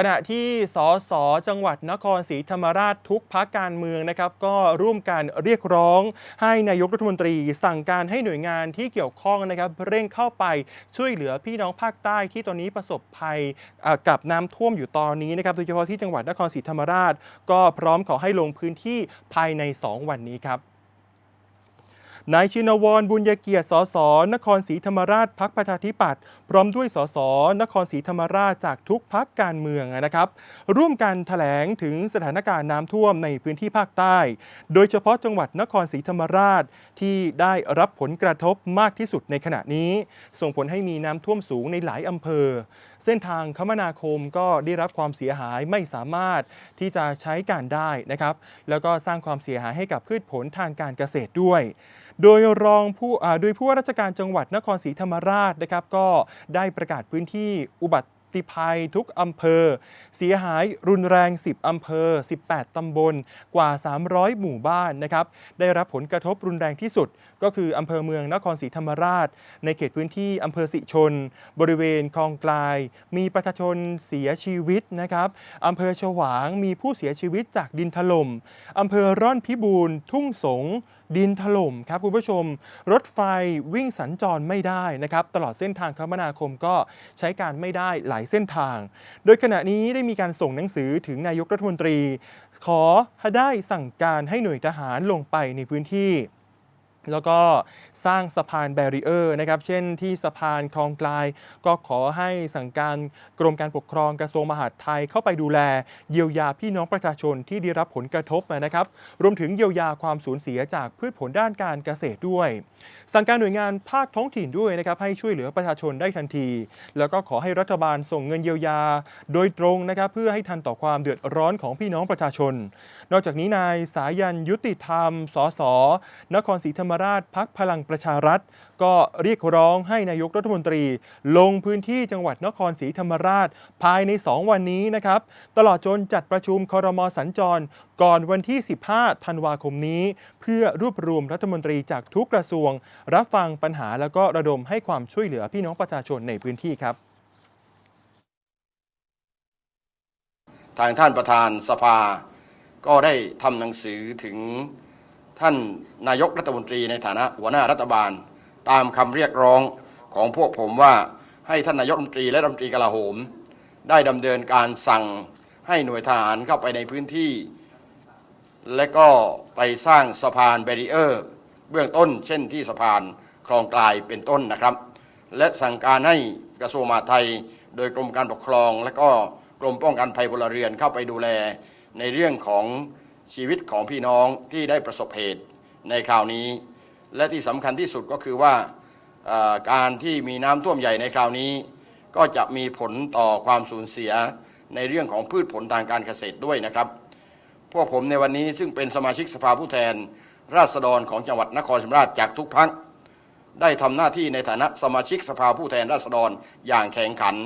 ขณะที่สสจังหวัดนครศรีธรรมราชทุกพักการเมืองนะครับ ก็ร่วมกันเรียกร้องให้นายกรัฐมนตรี สั่งการให้หน่วยงานที่เกี่ยวข้องนะครับ เร่งเข้าไปช่วยเหลือพี่น้องภาคใต้ที่ตอนนี้ประสบภัยกับน้ำท่วมอยู่ตอนนี้นะครับโดยเฉพาะที่จังหวัดนครศรีธรรมราช ก็พร้อมขอให้ลงพื้นที่ภายใน 2 วันนี้ครับ นายชินวรบุญยเกียรติ สส นครศรีธรรมราชพักประชาธิปัตย์ พร้อมด้วย สส นครศรีธรรมราชจากทุกพักการเมืองนะครับ ร่วมกันแถลงถึงสถานการณ์น้ำท่วมในพื้นที่ภาคใต้ โดยเฉพาะจังหวัดนครศรีธรรมราชที่ได้รับผลกระทบมากที่สุดในขณะนี้ ส่งผลให้มีน้ำท่วมสูงในหลายอำเภอ เส้นทางคมนาคมก็ได้รับความเสียหายไม่สามารถที่จะใช้การได้นะครับ แล้วก็สร้างความเสียหายให้กับพืชผลทางการเกษตรด้วยโดยรองผู้โดยผู้ว่าราชการจังหวัดนครศรีธรรมราชนะครับก็ได้ประกาศพื้นที่อุบัติ ภัยทุกอำเภอ เสียหายรุนแรง 10 อำเภอ 18 ตำบลกว่า 300 หมู่บ้านนะครับ ได้รับผลกระทบรุนแรงที่สุด ก็คืออำเภอเมืองนครศรีธรรมราช ในเขตพื้นที่อำเภอสิชน บริเวณคลองกลาย มีประชาชนเสียชีวิตนะครับอำเภอฉวางมีผู้เสียชีวิตจากดินถล่มอำเภอร่อนพิบูรณ์ทุ่งสงดินถล่มครับคุณผู้ชม รถไฟวิ่งสัญจรไม่ได้นะครับ ตลอดเส้นทางคมนาคมก็ใช้การไม่ได้หลายเส้นทาง โดยขณะนี้ได้มีการส่งหนังสือถึงนายกรัฐมนตรี ขอให้ได้สั่งการให้หน่วยทหารลงไปในพื้นที่ แล้วก็สร้างสะพานแบรีเออร์นะครับ เช่นที่สะพานคลองกลาย ก็ขอให้สั่งการกรมการปกครองกระทรวงมหาดไทยเข้าไปดูแล เยียวยาพี่น้องประชาชนที่ได้รับผลกระทบนะครับ รวมถึงเยียวยาความสูญเสียจากพืชผลด้านการเกษตรด้วย สั่งการหน่วยงานภาคท้องถิ่นด้วยนะครับ ให้ช่วยเหลือประชาชนได้ทันที แล้วก็ขอให้รัฐบาลส่งเงินเยียวยา โดยตรงนะครับเพื่อให้ทันต่อความเดือดร้อนของพี่น้องประชาชน นอกจากนี้นายสายันยุติธรรม สส นครศรีธรรมราชพักพลังประชารัฐ ก็เรียกร้องให้นายกรัฐมนตรี ลงพื้นที่จังหวัดนครศรีธรรมราช ภายใน 2 วันนี้นะครับ ตลอดจนจัดประชุมคอรมอสัญจร ก่อนวันที่ 15 ธันวาคมนี้ เพื่อรวบรวมรัฐมนตรีจากทุกกระทรวง รับฟังปัญหาแล้วก็ระดมให้ความช่วยเหลือพี่น้องประชาชนในพื้นที่ครับทางท่านประธานสภาก็ได้ทำหนังสือถึง ท่านนายกรัฐมนตรีในฐานะหัวหน้ารัฐบาล ตามคำเรียกร้องของพวกผมว่าให้ท่านนายกรัฐมนตรีและรัฐมนตรีกลาโหม ได้ดำเนินการสั่งให้หน่วยทหารเข้าไปในพื้นที่ และก็ไปสร้างสะพานแบรีเออร์เบื้องต้น เช่นที่สะพานคลองกลายเป็นต้นนะครับ และสั่งการให้กระทรวงมหาดไทย โดยกรมการปกครอง และก็กรมป้องกันภัยพลเรือนเข้าไปดูแลในเรื่องของ ชีวิตของพี่น้องที่ได้ประสบเหตุในคราวนี้ และที่สำคัญที่สุดก็คือว่าการที่มีน้ำท่วมใหญ่ในคราวนี้ ก็จะมีผลต่อความสูญเสียในเรื่องของพืชผลทางการเกษตรด้วยนะครับ พวกผมในวันนี้ซึ่งเป็นสมาชิกสภาผู้แทน ราษฎรของจังหวัดนครศรีธรรมราชจากทุกพักได้ทำหน้าที่ในฐานะสมาชิกสภาผู้แทนราษฎรอย่างแข่งขัน